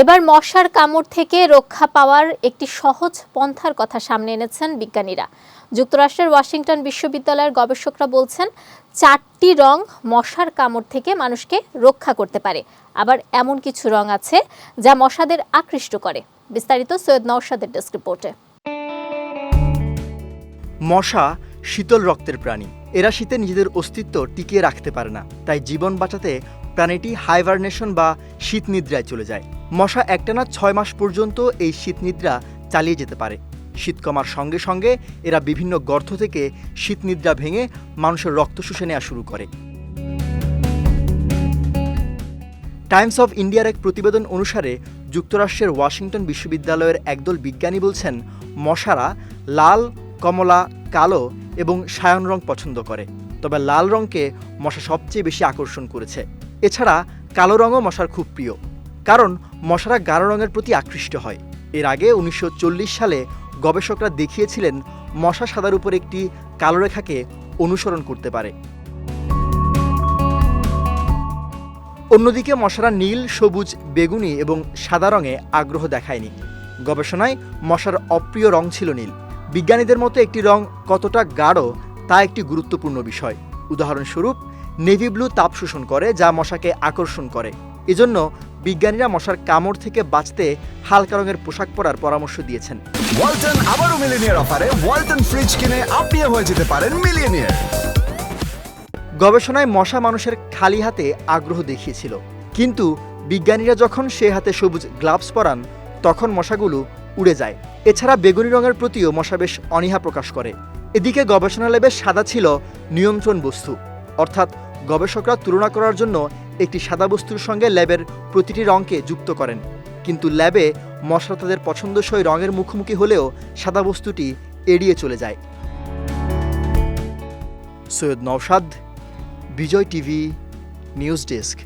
এবার মশার কামড় থেকে রক্ষা পাওয়ার একটি সহজ পন্থার কথা সামনে এনেছেন বিজ্ঞানীরা। যুক্তরাষ্ট্রের ওয়াশিংটন বিশ্ববিদ্যালয়ের গবেষকরা বলছেন, চারটি রং মশার কামড় থেকে মানুষকে রক্ষা করতে পারে। আবার এমন কিছু রং আছে যা মশাদের আকৃষ্ট করে। বিস্তারিত সৈয়দ নওশাদের ডেস্ক রিপোর্টে। মশা শীতল রক্তের প্রাণী। এরা শীতে নিজেদের অস্তিত্ব টিকিয়ে রাখতে পারে না। তাই জীবন বাঁচাতে প্রাণীটি হাইভারনেশন বা শীত নিদ্রায় চলে যায়। মশা একটানা ছয় মাস পর্যন্ত এই শীত নিদ্রা চালিয়ে যেতে পারে। শীত কমার সঙ্গে সঙ্গে এরা বিভিন্ন গর্ত থেকে শীত নিদ্রা ভেঙে মানুষের রক্ত শুষে নেওয়া শুরু করে। টাইমস অফ ইন্ডিয়ার এক প্রতিবেদন অনুসারে যুক্তরাষ্ট্রের ওয়াশিংটন বিশ্ববিদ্যালয়ের একদল বিজ্ঞানী বলছেন, মশারা লাল, কমলা, কালো এবং সায়ন রং পছন্দ করে। তবে লাল রঙকে মশা সবচেয়ে বেশি আকর্ষণ করেছে। এছাড়া কালো রঙও মশার খুব প্রিয়, কারণ মশারা গাঢ় রঙের প্রতি আকৃষ্ট হয়। এর আগে উনিশশো সালে গবেষকরা দেখিয়েছিলেন, মশা সাদার উপর একটি কালো রেখাকে অনুসরণ করতে পারে। অন্যদিকে মশারা নীল, সবুজ, বেগুনি এবং সাদা রঙে আগ্রহ দেখায়নি। গবেষণায় মশার অপ্রিয় রং ছিল নীল। বিজ্ঞানীদের মতো একটি রং কতটা গাঢ় তা একটি গুরুত্বপূর্ণ বিষয়। উদাহরণস্বরূপ নেভি ব্লু তাপ শোষণ করে যা মশাকে আকর্ষণ করে। এজন্য বিজ্ঞানীরা মশার কামড় থেকে বাঁচতে হালকা রঙের পোশাক পরার পরামর্শ দিয়েছেন। ওয়ালটন আবারও মিলিনিয়ার অফারে ওয়ালটন ফ্রিজ কিনে আপনিও হয়ে যেতে পারেন মিলিয়নিয়ার। গবেষণায় মশা মানুষের খালি হাতে আগ্রহ দেখিয়েছিল। কিন্তু বিজ্ঞানীরা যখন সে হাতে সবুজ গ্লাভস পরান তখন মশাগুলো উড়ে যায়। এছাড়া বেগুনি রঙের প্রতিও মশা বেশ অনীহা প্রকাশ করে। এদিকে গবেষণা ল্যাবে সাদা ছিল নিয়ন্ত্রণ বস্তু অর্থাৎ গবেষকরা তুলনা করার জন্য একটি সাদা বস্তুর সঙ্গে ল্যাবের প্রতিটি রঙকে যুক্ত করেন। কিন্তু ল্যাবে মশলা তাদের পছন্দসই রঙের মুখোমুখি হলেও সাদা বস্তুটি এড়িয়ে চলে যায়। Syed Naushad, Bijoy TV, news desk.